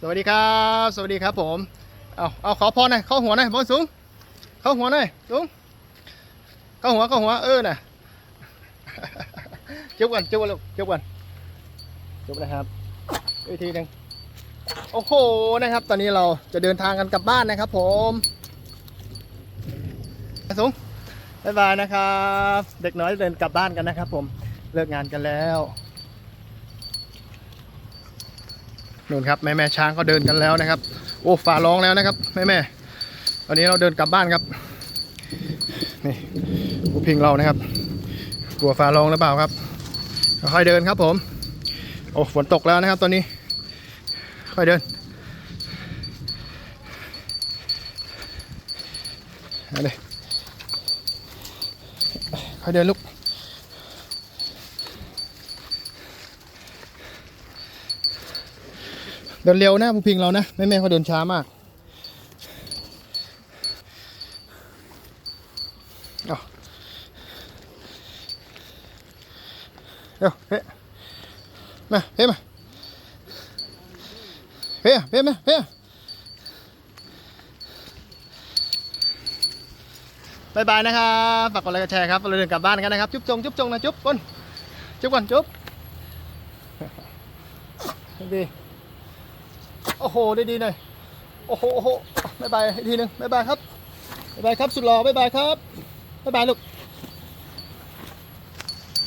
สวัสดีครับ สวัสดีครับผม เอาเอาขอพรหน่อยเข้าหัวหน่อยบอลสูง เข้าหัวหน่อยสูง เข้าหัวเข้าหัวเออน่ะจุ๊บกันจุ๊บกันลูกจุ๊บกันจุบนะครับอีกทีหนึ่งโอ้โหนะครับ ตอนนี้เราจะเดินทางกันกลับบ้านนะครับ ผมสูงบ๊ายบายนะครับ เด็กน้อยเดินกลับบ้านกันนะครับ ผมเลิกงานกันแล้ว นู่นครับแม่แม่ช้างก็เดินกันแล้วนะครับ โอ้ฝ่าร้องแล้วนะครับแม่แม่ตอนนี้เราเดินกลับบ้านครับนี่ผู้พิงเรานะครับ กลัวฟ้าร้องหรือเปล่าครับค่อยเดินครับผมโอ้ฝนตกแล้วนะครับ ตอนนี้ ค่อยเดินเอาเลยค่อยเดินลูก เดินเร็วนะผู้พิงเรานะแม่แม่เขาเดินช้ามากเอาเร็วเฮ้มาเฮ้มาเฮ้เฮ้มาเฮ้บายบายนะครับฝากกดไลค์กดแชร์ครับเราเดินกลับบ้านกันนะครับ จุ๊บจงจุ๊บจงนะจุ๊บก่อนจุ๊บก่อนจุ๊บดี โอ้โหได้ดีหน่อยโอ้โหโอ้โหบายบายอีกทีหนึ่งบายบายครับบายบายครับสุดหล่อบายบายครับบายบายลูก